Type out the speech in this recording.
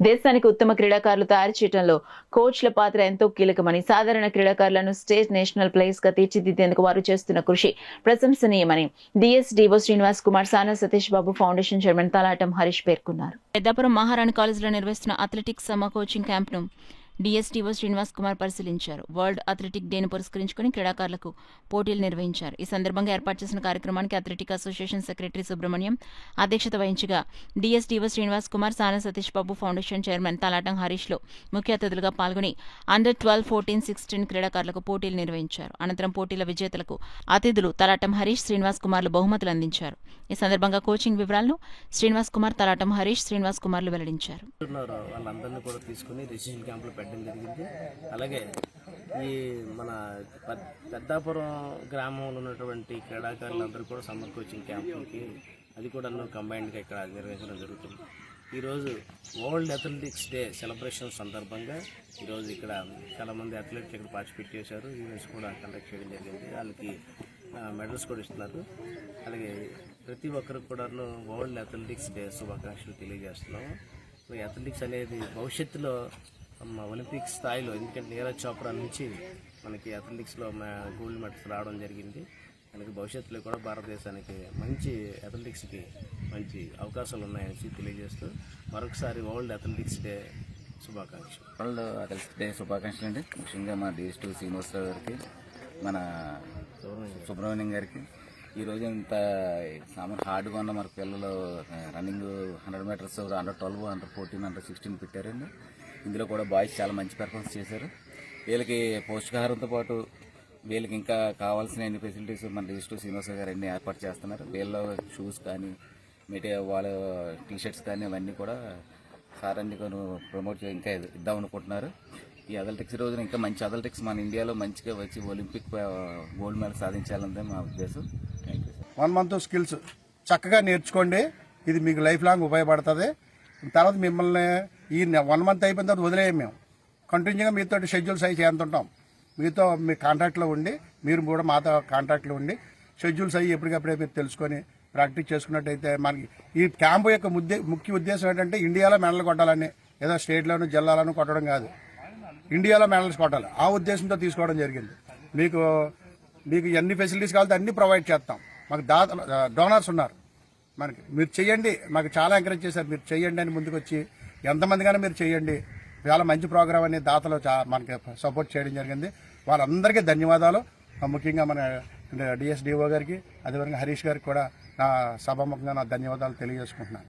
దేశానికి ఉత్తమ క్రీడాకారులు తయారు చేయడంలో కోచ్ల పాత్ర ఎంతో కీలకమని సాధారణ క్రీడాకారులను స్టేట్ నేషనల్ ప్లేయర్స్గా తీర్చిదిద్దేందుకు వారు చేస్తున్న కృషి ప్రశంసనీయమని DS DO Srinivas Kumar Sana Satish Babu foundation chairman Talatam Harish పేర్కొన్నారు. పెద్దాపురం మహారాణి కాలేజీలో నిర్వహిస్తున్న అథ్లెటిక్స్ సమ్మ కోచింగ్ క్యాంప్ను డిఎస్టీఓ శ్రీనివాస్ కుమార్ పరిశీలించారు. వరల్డ్ అథ్లెటిక్ డేను పురస్కరించుకుని క్రీడాకారులకు పోటీలు నిర్వహించారు. ఈ సందర్భంగా ఏర్పాటు చేసిన కార్యక్రమానికి అథ్లెటిక్ అసోసియేషన్ సెక్రటరీ సుబ్రహ్మణ్యం అధ్యక్షత వహించగా DSTO Srinivas Kumar Sana Satish Babu foundation chairman Talatam హరీష్లో ముఖ్య అతిథులుగా పాల్గొని అండర్ ట్వెల్వ్ ఫోర్టీన్ సిక్స్టీన్ క్రీడాకారులకు పోటీలు నిర్వహించారు. అనంతరం పోటీల విజేతలకు అతిథులు తలాటం హరీష్ శ్రీనివాస్ కుమార్లు బహుమతులు అందించారు. ఈ సందర్భంగా కోచింగ్ వివరాలను శ్రీనివాస్ కుమార్ తలాటం హరీష్ శ్రీనివాస్ కుమార్లు వెల్లడించారు. పెట్టడం జరిగింది. అలాగే ఈ మన పెద్దాపురం గ్రామంలో ఉన్నటువంటి క్రీడాకారులందరూ కూడా సమ్మర్ కోచింగ్ క్యాంపులకి అది కూడా కంబైన్డ్గా ఇక్కడ నిర్వహించడం జరుగుతుంది. ఈరోజు వరల్డ్ అథ్లెటిక్స్ డే సెలబ్రేషన్ సందర్భంగా ఈరోజు ఇక్కడ చాలామంది అథ్లెట్స్ ఇక్కడ పార్టిసిపేట్ చేశారు. ఈవెంట్స్ కూడా కండక్ట్ చేయడం జరిగింది. వాళ్ళకి మెడల్స్ కూడా ఇస్తున్నారు. అలాగే ప్రతి ఒక్కరికి కూడాను వరల్డ్ అథ్లెటిక్స్ డే శుభాకాంక్షలు తెలియజేస్తున్నాము. ఈ అథ్లెటిక్స్ అనేది భవిష్యత్తులో ఒలింపిక్ స్థాయిలో ఎందుకంటే నీరజ్ చోప్రా నుంచి మనకి అథ్లెటిక్స్లో గోల్డ్ మెడల్స్ రావడం జరిగింది. మనకి భవిష్యత్తులో కూడా భారతదేశానికి మంచి అథ్లెటిక్స్కి మంచి అవకాశాలు ఉన్నాయని తెలియజేస్తూ మరొకసారి వరల్డ్ అథ్లెటిక్స్ డే శుభాకాంక్షలు. వరల్డ్ అథ్లెటిక్స్ డే శుభాకాంక్షలు అండి. ముఖ్యంగా మా డిఎస్ శ్రీనివాసరావు గారికి మన సుబ్రహ్మణ్యం గారికి. ఈ రోజు ఇంత సామాన్ హార్డ్గా ఉన్న మన పిల్లలు running hundred metres hundred twelve hundred fourteen hundred sixteen పెట్టారండి. ఇందులో కూడా బాయ్స్ చాలా మంచి పెర్ఫార్మెన్స్ చేశారు. వీళ్ళకి పోషకాహారంతో పాటు వీళ్ళకి ఇంకా కావాల్సిన అన్ని ఫెసిలిటీస్ మన రిజిస్టర్ శ్రీనివాస గారు అన్ని ఏర్పాటు చేస్తున్నారు. వీళ్ళ షూస్ కానీ మెటీరియల్ వాళ్ళ టీషర్ట్స్ కానీ అవన్నీ కూడా సార్ అన్ని కొన్ని ప్రమోట్ ఇంకా ఇద్దాం అనుకుంటున్నారు. ఈ అథ్లెటిక్స్ రోజున ఇంకా మంచి అథ్లెటిక్స్ మన ఇండియాలో మంచిగా వచ్చి ఒలింపిక్ గోల్డ్ మెడల్ సాధించాలన్నదే మా ఉద్దేశం. Thank you one month skills చక్కగా నేర్చుకోండి. ఇది మీకు లైఫ్ లాంగ్ ఉపయోగపడుతుంది. తర్వాత మిమ్మల్ని ఈ వన్ మంత్ అయిపోయిన తర్వాత వదిలేయం మేము. కంటిన్యూగా మీతో షెడ్యూల్స్ అవి చేస్తుంటాం. మీతో మీ కాంట్రాక్ట్లో ఉండి మీరు కూడా మాతో కాంట్రాక్ట్లో ఉండి షెడ్యూల్స్ అవి ఎప్పటికప్పుడే మీరు తెలుసుకొని ప్రాక్టీస్ చేసుకున్నట్టయితే మనకి ఈ క్యాంపు యొక్క ముద్దే ముఖ్య ఉద్దేశం ఏంటంటే ఇండియాలో మెడల్ కొట్టాలని ఏదో స్టేట్లోను జిల్లాలోనూ కొట్టడం కాదు. ఇండియాలో మెడల్స్ కొట్టాలి. ఆ ఉద్దేశంతో తీసుకోవడం జరిగింది. మీకు మీకు ఎన్ని ఫెసిలిటీస్ కావాలంటే అన్ని ప్రొవైడ్ చేస్తాం. మాకు దాత డోనర్స్ ఉన్నారు. మనకి మీరు చెయ్యండి. మాకు చాలా ఎంకరేజ్ చేశారు. మీరు చెయ్యండి అని ముందుకు వచ్చి ఎంతమందిగానే మీరు చెయ్యండి. చాలా మంచి ప్రోగ్రామ్ అని దాతలు చా మనకి సపోర్ట్ చేయడం జరిగింది. వాళ్ళందరికీ ధన్యవాదాలు. ముఖ్యంగా మన డిఎస్డిఓ గారికి అదేవిధంగా హరీష్ గారికి కూడా నా సభాముఖంగా నా ధన్యవాదాలు తెలియజేసుకుంటున్నాను.